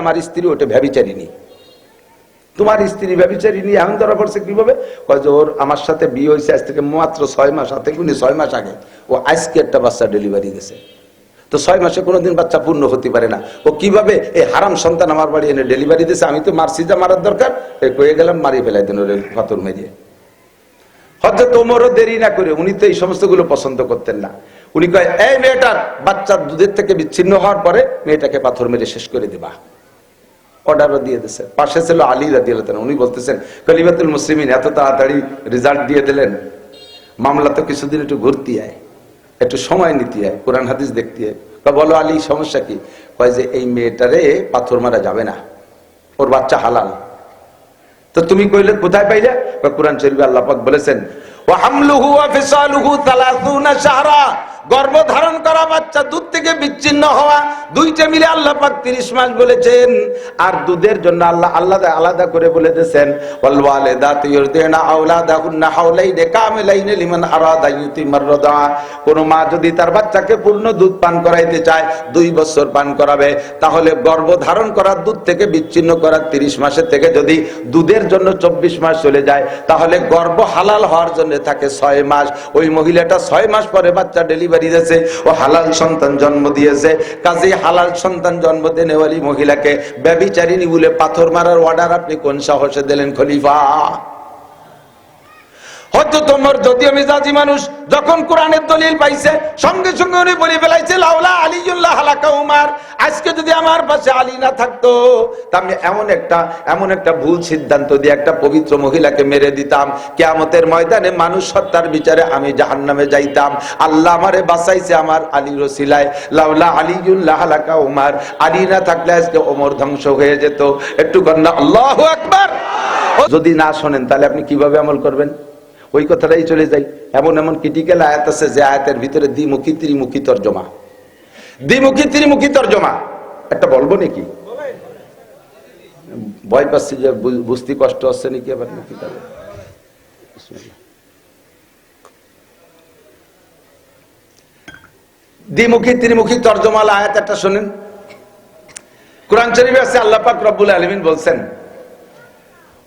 আমার স্ত্রী ওটা ভ্যাবিচারিনি তোমার স্ত্রী ব্যবচারিনী এখন ধরা পড়ছে কীভাবে? ওর আমার সাথে বিয়ে হয়েছে, আজ থেকে মাত্র ছয় মাস হাতে গুনি ছয় মাস আগে। ও আজকে একটা বাচ্চা ডেলিভারি গেছে তো ছয় মাসে কোনোদিন বাচ্চা পূর্ণ হতে পারে না। ও কীভাবে এই হারাম সন্তান আমার বাড়ি এনে ডেলিভারি দিয়েছে? আমি তো মারছি যা মারার দরকার। এই কয়ে গেলাম মারি ফেলাই দেন ওর পাথর মেরিয়ে। হয়তো তোমারও দেরি না করে, উনি তো এই সমস্তগুলো পছন্দ করতেন না। উনি কয়, এই মেয়েটার বাচ্চার দুধের থেকে বিচ্ছিন্ন হওয়ার পরে মেয়েটাকে পাথর মেরে শেষ করে দিবা। অর্ডারও দিয়ে পাশে ছিল আলী উনি বলতেছেন কলিবাতুল মুসলিমিন, এত তাড়াতাড়ি রেজাল্ট দিয়ে দিলেন। মামলা তো কিছুদিন একটু আয়, একটু সময় নিতে কোরআন হাদিস দেখতে বলো আলী, সমস্যা কি? কয় যে, এই মেয়েটারে পাথর মারা যাবে না, ওর বাচ্চা হালাল। তো তুমি কইলে, কোথায় পাইলে? কোরআন শরীফে আল্লাপাক বলেছেন, ওয়া হামলুহু ওয়া ফিসালুহু 30 শাহরা। গর্ভ ধারণ করা বাচ্চা দুধ থেকে বিচ্ছিন্ন হওয়া, দুইটা মিলে আল্লাহ পাক 30 মাস বলেছেন। আর দুধের জন্য আল্লাহ আলাদা আলাদা করে বলে দিয়েছেন কোন মা যদি তার বাচ্চাকে পূর্ণ দুধ পান করাইতে চায়, দুই বছর পান করাবে। তাহলে গর্ভ ধারণ করার দুধ থেকে বিচ্ছিন্ন করার 30 মাসের থেকে যদি দুধের জন্য 24 মাস চলে যায়, তাহলে গর্ভ হালাল হওয়ার জন্য থাকে ছয় মাস। ওই মহিলাটা ছয় মাস পরে বাচ্চা ডেলিভারি দিয়েছে ও হালাল সন্তান জন্ম দিয়েছে। কাজে হালাল সন্তান জন্ম দেনেওয়ালি মহিলাকে ব্যবিচারিণী বলে পাথর মারার অর্ডার আপনি কোন সাহসে দিলেন খলিফা? যদিও মেজাজি মানুষ, যখন দলিল পাইছে, সঙ্গে সঙ্গে বলে ফেলাইছে, লাউলা আলিজুল্লাহ উমার। আজকে যদি আমার না থাকতো আমি এমন একটা এমন একটা ভুল সিদ্ধান্ত দিয়ে একটা পবিত্র মহিলাকে মেরে দিতাম। কেয়ামতের ময়দানে মানুষ সত্তার বিচারে আমি জাহান্নামে যাইতাম। আল্লাহ আমারে বাঁচাইছে আমার আলী রসিলায় লাউলা আলিজুল্লাহ হালাকা উমার, আলী না থাকলে আজকে ওমর ধ্বংস হয়ে যেত। একটু কন্যা, আল্লাহ আকবার! যদি না শোনেন, তাহলে আপনি কীভাবে আমল করবেন? ওই কথাটাই চলে যাই এমন এমন ক্রিটিক্যাল আয়াত আছে যে আয়াতের ভিতরে দ্বিমুখী ত্রিমুখী তর্জমা। দ্বিমুখী ত্রিমুখী তর্জমা। একটা বলব নাকি? ভয় পাচ্ছি যে বুঝতে কষ্ট হচ্ছে নাকি আবার নাকি দ্বিমুখী ত্রিমুখী তর্জমাল আয়াত একটা শোনেন। কোরআন শরীফে আছে, আল্লাহ পাক রব্বুল আলামিন বলছেন ওয়াহামলুহু ওয়া ফিসালুহু তালাতুনা শাহরা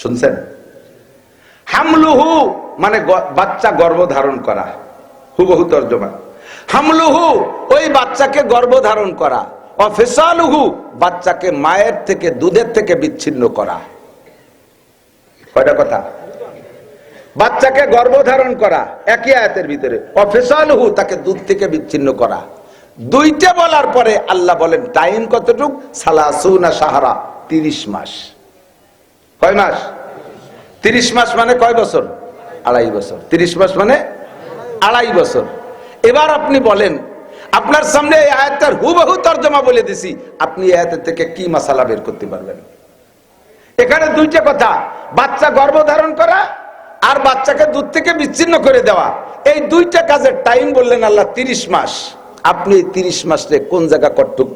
শুনছেন? হামলুহু মানে বাচ্চা গর্ভ ধারণ করা। হুবহু তর্জমা। হামলুহু ওই বাচ্চাকে গর্ভ ধারণ করা অফিসালুহু বাচ্চাকে মায়ের থেকে, দুধের থেকে বিচ্ছিন্ন করা। কয়টা কথা? বাচ্চাকে করা, একই আয়াতের ভিতরে। অফিসালহু তাকে দুধ থেকে বিচ্ছিন্ন করা। দুইটা বলার পরে আল্লাহ বলেন, টাইম কতটুক? সালাসুনা সাহারা তিরিশ মাস। কয় মাস? তিরিশ মাস মানে কয় বছর? আড়াই বছর। তিরিশ মাস মানে আড়াই বছর। এবার আপনি বলেন, আপনার সামনে এই আয়াতটার হুবহু তর্জমা বলে দিছি, আপনি আয়াতের থেকে কি মাসালা বের করতে পারবেন? এখানে দুইটা কথা, বাচ্চা গর্ভধারণ করা আর বাচ্চাকে দুধ থেকে বিচ্ছিন্ন করে দেওয়া। এই দুইটা কাজের টাইম বললেন আল্লাহ, তিরিশ মাস। আপনি তিরিশ মাসে কোন জায়গা কটুক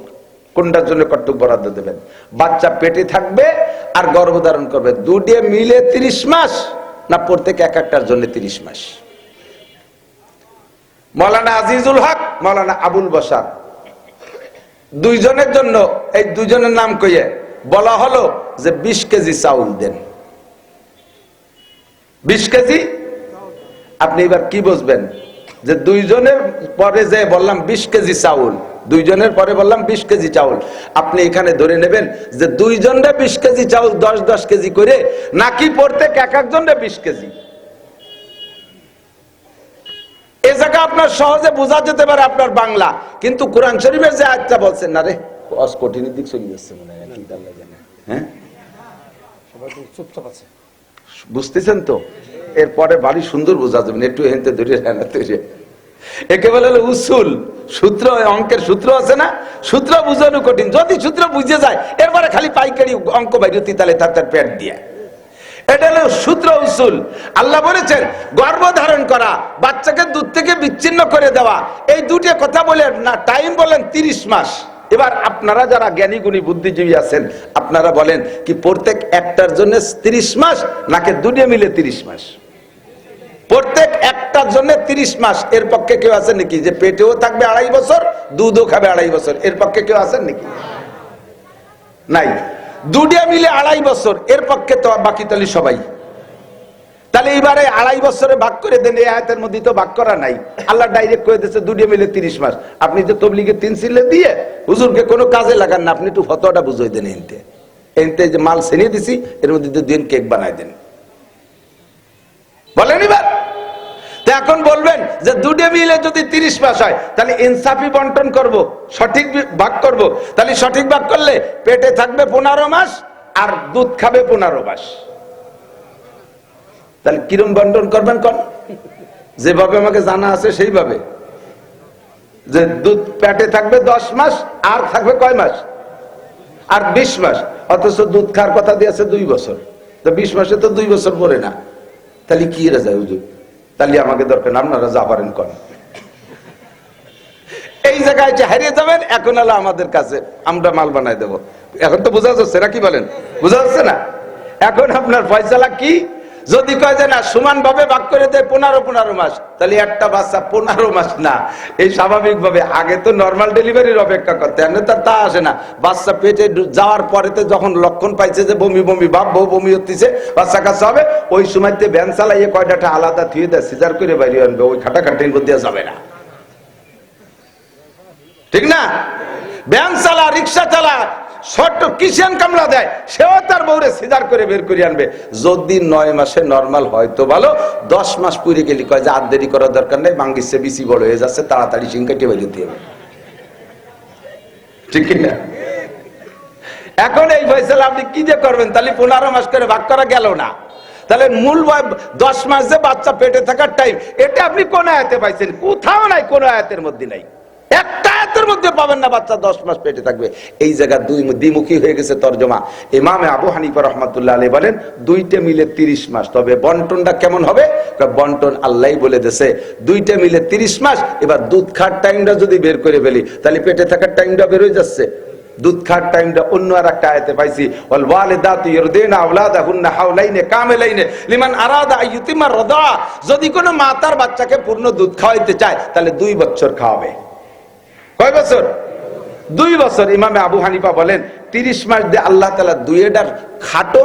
কোনটার জন্য কটুক বরাদ্দ দেবেন? বাচ্চা পেটে থাকবে আর গর্ভধারণ করবে। দুটে মিলে তিরিশ মাস না প্রত্যেক এক একটার জন্য তিরিশ মাস? মৌলানা আজিজুল হক, মৌলানা আবুল বসার দুইজনের জন্য, এই দুইজনের নাম কইয়ে বলা হলো যে বিশ কেজি চাউল দেন। বিশ কেজি? আপনি এবার কি বুঝবেন? যে দুইজনের পরে যে বললাম বিশ কেজি চাউল দুইজনের পরে বললাম বিশ কেজি চাউল। আপনি এখানে ধরে নেবেন যে দুইজনরে বিশ কেজি চাউল দশ দশ কেজি করে নাকি প্রত্যেক এক একজনরে বিশ কেজি? এ জায়গা আপনার সহজে বোঝা যেতে পারে আপনার বাংলা কিন্তু কোরআন শরীফের যে আয়াতটা বলছেন না রে? অস কঠিনের দিক চলে যাচ্ছে মনে হয় হ্যাঁ? চুপচাপ আছে। বুঝতেছেন তো? এরপরে বাড়ি সুন্দর বোঝা যাবে, একটু হেনতে ধরে একে বলে হলো উসুল, সূত্র অঙ্কের সূত্র আছে না? সূত্র বুঝানো কঠিন। যদি সূত্র বুঝে যায়, এরপরে খালি পাইকারি অঙ্ক বাইরতি, তাহলে তার তার পেট দিয়ে। এটা হলো সূত্র উসুল। আল্লাহ বলেছেন গর্ভ ধারণ করা, বাচ্চাকে দুধ থেকে বিচ্ছিন্ন করে দেওয়া, এই দুটি কথা বলে না, টাইম বলেন তিরিশ মাস। এবার আপনারা যারা জ্ঞানী, গুণী, বুদ্ধিজীবী আছেন, আপনারা বলেন কি প্রত্যেক একটার জন্য তিরিশ মাস নাকি দুটো মিলে তিরিশ মাস? প্রত্যেক একটার জন্য তিরিশ মাস, এর পক্ষে কেউ আছেন নাকি? যে পেটেও থাকবে আড়াই বছর, দুধও খাবে আড়াই বছর, এর পক্ষে কেউ আছেন নাকি? নাই। দুটিয়া মিলে আড়াই বছর, এর পক্ষে তো বাকি তাহলে সবাই। তাহলে এইবারে আড়াই বছরে ভাগ করে দেন, এই আয়াতের মধ্যে তো ভাগ করা নাই। আল্লাহ ডাইরেক্ট করে দিচ্ছে দুটিয়া মিলে তিরিশ মাস। আপনি যে তবলিগে তিন সিলে দিয়ে হুজুরকে কোনো কাজে লাগান না, আপনি একটু ফতোয়াটা বুঝাই দেন এনতে। এনতে যে মাল ছেনিয়ে দিছি, এর মধ্যে দিন কেক বানাই দেন। বলেন এবার। এখন বলবেন যে দুটো মিলে যদি তিরিশ মাস হয়, তাহলে ইনসাফি বন্টন করব, সঠিক ভাগ করব। তাহলে সঠিক ভাগ করলে পেটে থাকবে পনেরো মাস আর দুধ খাবে পনেরো মাস। তাহলে কিরম বন্টন করবেন কোন? যেভাবে আমাকে জানা আছে সেইভাবে। যে দুধ পেটে থাকবে দশ মাস, আর থাকবে কয় মাস? আর বিশ মাস, অথচ দুধ খাওয়ার কথা দিয়েছে দুই বছর। তো বিশ মাসে তো দুই বছর পরে না। তাহলে কি যায় হুজুর? তাহলে আমাকে দরকার আপনারা যা পারেন করেন। এই জায়গায় যে হারিয়ে যাবেন, এখন হলো আমাদের কাছে আমরা মাল বানাই দেব। এখন তো বোঝা যাচ্ছে না কি বলেন? বোঝা যাচ্ছে না? এখন আপনার ফয়সালা কি? যদি কয় যে না সমান ভাবে ভাগ করে দেয় পনেরো পনেরো মাস, তাহলে একটা বাচ্চা পনেরো মাস না। এই স্বাভাবিক ভাবে আগে তো নর্মাল ডেলিভারির অপেক্ষা করতে এমনি তো তা আসে না। বাচ্চা পেটে যাওয়ার পরেতে যখন লক্ষণ পাইছে যে বমি বমি, ভাব, বউ বমি হচ্ছে বাচ্চা কাছে হবে, ওই সময়তে ভ্যান চালাইয়ে কয়টা আলাদা থুয়ে দেয় সিজার করে বাইরে আনবে, ওই খাটা খাটির মধ্যে যাবে না। ঠিক না? ব্যান চালা, রিক্সা চালা ছোট্ট কিষান কামলা দেয়, সেও তার বউরে সিজার করে বের করে আনবে। যদি নয় মাসে নর্মাল হয়তো ভালো, দশ মাস পুরে গেলি কয় যে আর দেরি করার দরকার নেই মাঙ্গিসে বেশি বড় হয়ে যাচ্ছে, তাড়াতাড়ি সিং কেটে বেরিয়ে দিতে হবে। ঠিক কি না? এখন এই ফয়সালা আপনি কি যে করবেন? তাহলে পনেরো মাস করে ভাগ করা গেল না। তাহলে মূল দশ মাস যে বাচ্চা পেটে থাকার টাইম এটা আপনি কোন আয়াতে পাইছেন? কোথাও নাই, কোন আয়াতের মধ্যে নাই। একটা দশ মাস পেটে থাকবে। এই দুইটা মিলে তিরিশ মাস। তবে কেমন হবে? দুধ যদি বের করে ফেলি, তাহলে পেটে থাকার টাইমটা বের হয়ে যাচ্ছে। দুধ খাওয়ার টাইমটা অন্য আর একটা আয়াতে পাইছি যদি কোনো মা তার বাচ্চাকে পূর্ণ দুধ খাওয়াইতে চায়, তাহলে দুই বছর খাওয়াবে। কয় বছর? দুই বছর। ইমামে আবু হানিফা বলেন, তিরিশ মাস দিয়ে আল্লাহ তালা দুইটার খাটো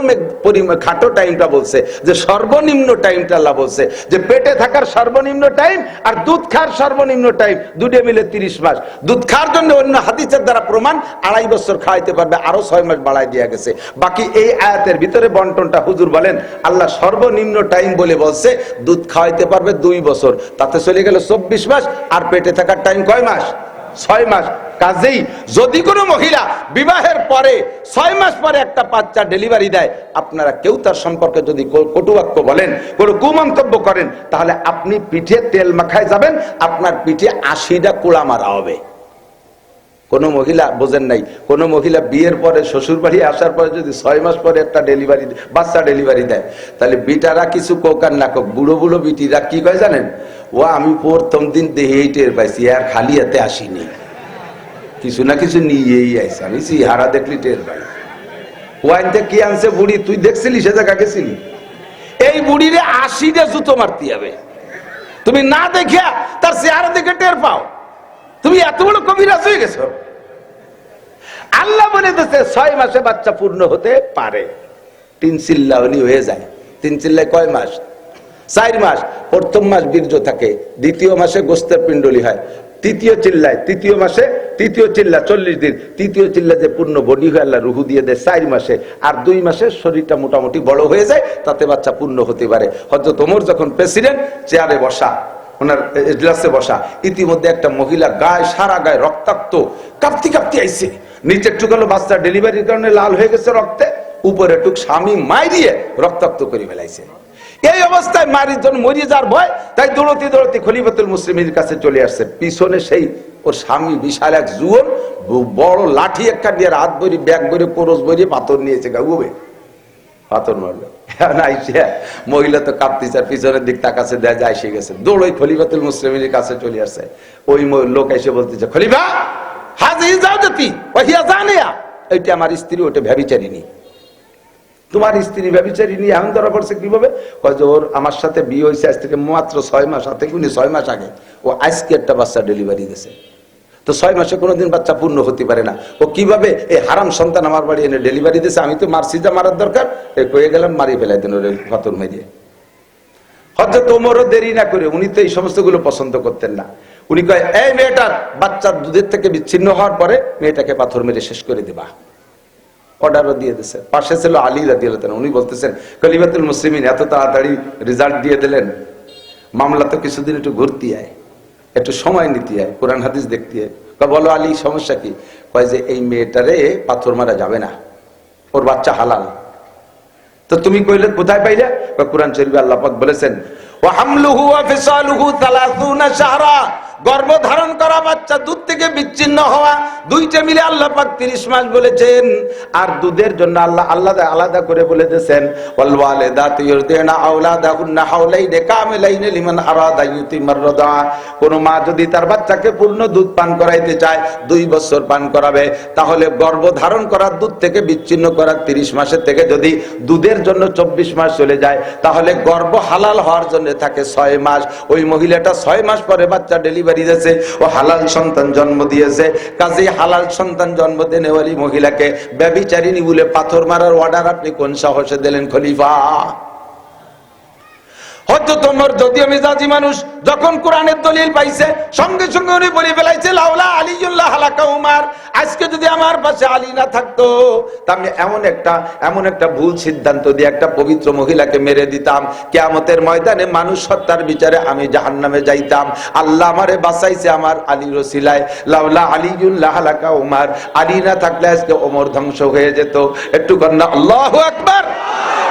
খাটো টাইমটা বলছে, যে সর্বনিম্ন টাইমটা আল্লাহ বলছে, যে পেটে থাকার সর্বনিম্ন টাইম আর দুধ খাওয়ার সর্বনিম্ন টাইম দুটো মিলে তিরিশ মাস। দুধ খাওয়ার জন্য অন্য হাদিসের দ্বারা প্রমাণ, আড়াই বছর খাওয়াইতে পারবে, আরও ছয় মাস বাড়াই দেওয়া গেছে। বাকি এই আয়াতের ভিতরে বন্টনটা হুজুর বলেন, আল্লাহ সর্বনিম্ন টাইম বলে বলছে, দুধ খাওয়াইতে পারবে দুই বছর। তাতে চলে গেল চব্বিশ মাস, আর পেটে থাকার টাইম কয় মাস? ছয় মাস। কাজেই যদি কোনো মহিলা বিবাহের পরে ছয় মাস পরে একটা বাচ্চা ডেলিভারি দেয়, আপনারা কেউ তার সম্পর্কে যদি কটুবাক্য বলেন, কোনো কুমন্তব্য করেন, তাহলে আপনি পিঠে তেল মাখায় যাবেন, আপনার পিঠে আশিটা কুড়া মারা হবে। কোনো মহিলা, বোঝেন নাই, কোনো মহিলা বিয়ের পরে শ্বশুর বাড়ি আসার পরে যদি ছয় মাস পরে একটা ডেলিভারি বাচ্চা ডেলিভারি দেয়, তাহলে বিটারা কিছু কোক আর না কোক বুড়ো বুড়ো বিটিরা কি কয় জানেন? ও আমি প্রথম দিন দেহেই টের পাইছি, আর খালি হাতে আসিনি। কিছু না কিছু নিয়েই আইসি আমি হারা দেখলি টের পাই। ওয়াইনতে কি আনছে বুড়ি? তুই দেখছিলি সে জায়গা গেছিলি? এই বুড়িরে আশিটা জুতো মারতে হবে। তুমি না দেখিয়া তার চেহারা দেখে টের পাও। তুমি এত বড় কবিরাজ হয়ে গেছো। আল্লাহ বলে দিচ্ছে ছয় মাসে বাচ্চা পূর্ণ হতে পারে। তিন চিল্লা হয়ে যায়। তিন চিল্লায় কয় মাস? চার মাস, প্রথম মাস বীর্য থাকে, দ্বিতীয় মাসে গোস্তের পিণ্ডলি হয়। তৃতীয় চিল্লায়, তৃতীয় মাসে, তৃতীয় চিল্লা চল্লিশ দিন, তৃতীয় চিল্লা যে পূর্ণ বডি হয়ে, আল্লাহ রুহু দিয়ে দেয় চার মাসে। আর দুই মাসে শরীরটা মোটামুটি বড় হয়ে যায়, তাতে বাচ্চা পূর্ণ হতে পারে। হয়তো তোমর যখন প্রেসিডেন্ট, চেয়ারে বসা, ওনার এজলাসে বসা, ইতিমধ্যে একটা মহিলা গায়ে, সারা গায়ে রক্তাক্ত, কাঁপতি কাঁপতি আইছে। নিচের টুকালো বাচ্চা ডেলিভারির কারণে লাল হয়ে গেছে রক্তে, উপরে টুক স্বামী মাই দিয়ে রক্তাক্ত করে ফেলাইছে। এই অবস্থায় মারির জন্য মরিয়ে যাওয়ার ভয়, তাই দৌড়তে দৌড়তে খলিফাতুল মুসলিমের কাছে চলে আসছে। পিছনে সেই ওর স্বামী বিশাল এক জুয়ন বড় লাঠি একটা দিয়ে হাত বরি ব্যাগ বরি কোরস বরি পাথর নিয়েছে গাগুবে পাথর মারলো। মহিলা তো কাঁপতেছে, আর পিছনের দিক তাকাছে দেয়া যায় এসে গেছে। দৌড়ই খলিফাতুল মুসলিমের কাছে চলে আসছে। ওই লোক এসে বলতেছে, খলিফা হাজি যাও জানিয়া। এইটা আমার স্ত্রী, ওটা ভ্যাবিচারিনি তোমার স্ত্রী ব্যবচারী নিয়ে এখন ধরা পড়ছে কীভাবে? কয় যে ওর আমার সাথে বিয়ে হয়েছে, আজ থেকে মাত্র ছয় মাস হাতে গুনি ছয় মাস আগে। ও আজকে একটা বাচ্চা ডেলিভারি দিয়েছে। তো ছয় মাসে কোনোদিন বাচ্চা পূর্ণ হতে পারে না। ও কীভাবে এই হারাম সন্তান আমার বাড়ি এনে ডেলিভারি দিয়েছে? আমি তো মারছি যা মারার দরকার। এই কয়ে গেলাম মারি ফেলাই দেন ওর পাথর মেরিয়ে হজরত ওমরও দেরি না করে উনি তো এই সমস্তগুলো পছন্দ করতেন না। উনি কয়, এই মেয়েটার বাচ্চার দুধের থেকে বিচ্ছিন্ন হওয়ার পরে মেয়েটাকে পাথর মেরে শেষ করে দিবা। অর্ডারও দিয়ে দিছে পাশে ছিল আলী রাদি উনি বলতেছেন কলিবাতুল মুসলিমিন, এত তাড়াতাড়ি রেজাল্ট দিয়ে দিলেন, মামলা তো কিছুদিন একটু ঘুরতে আয়, একটু সময় নিতে আয়, কোরআন হাদিস দেখতে আয়। বলো, আলী, সমস্যা কি? কয় যে, এই মেয়েটারে পাথর মারা যাবে না, ওর বাচ্চা হালাল। তো তুমি কইলে, কোথায় পাইলে? কোরআন শরীফে আল্লাহ পাক বলেছেন, ওয়া হামলুহু ওয়া ফিসালুহু 30 শাহরা। গর্ভ ধারণ করা বাচ্চা দুধ থেকে বিচ্ছিন্ন হওয়া, দুইটা মিলে আল্লাহ পাক 30 মাস বলেছেন। আর দুধের জন্য আল্লাহ আলাদা আলাদা করে বলে দিয়েছেন কোন মা যদি তার বাচ্চাকে পূর্ণ দুধ পান করাইতে চায়, দুই বছর পান করাবে। তাহলে গর্ভ ধারণ করার দুধ থেকে বিচ্ছিন্ন করার 30 মাসের থেকে যদি দুধের জন্য 24 মাস চলে যায়, তাহলে গর্ভ হালাল হওয়ার জন্য থাকে ছয় মাস। ওই মহিলাটা ছয় মাস পরে বাচ্চা ডেলিভারি দিয়েছে ও হালাল সন্তান জন্ম দিয়েছে। কাজে হালাল সন্তান জন্ম দেনেওয়ালি মহিলাকে ব্যবিচারিণী বলে পাথর মারার অর্ডার আপনি কোন সাহসে দিলেন খলিফা? হয়তো তোমার যদি আমি জাজি মানুষ, যখন কোরআনের দলিল পাইছে, সঙ্গে সঙ্গে উনি বলে ফেলাইছে, লাউলা হালাকা উমার, আজকে যদি আমার পাশে আলী না থাকতো এমন একটা এমন একটা ভুল সিদ্ধান্ত দিয়ে একটা পবিত্র মহিলাকে মেরে দিতাম। কেয়ামতের ময়দানে মানুষ হত্যার বিচারে আমি জাহান্নামে যাইতাম। আল্লাহ আমারে বাঁচাইছে আমার আলী রসিলায় লাউলা আলিজুল্লাহ হালাকা উমার, আলী না থাকলে আজকে ওমর ধ্বংস হয়ে যেত। একটু কন্যা, আল্লাহ আকবার!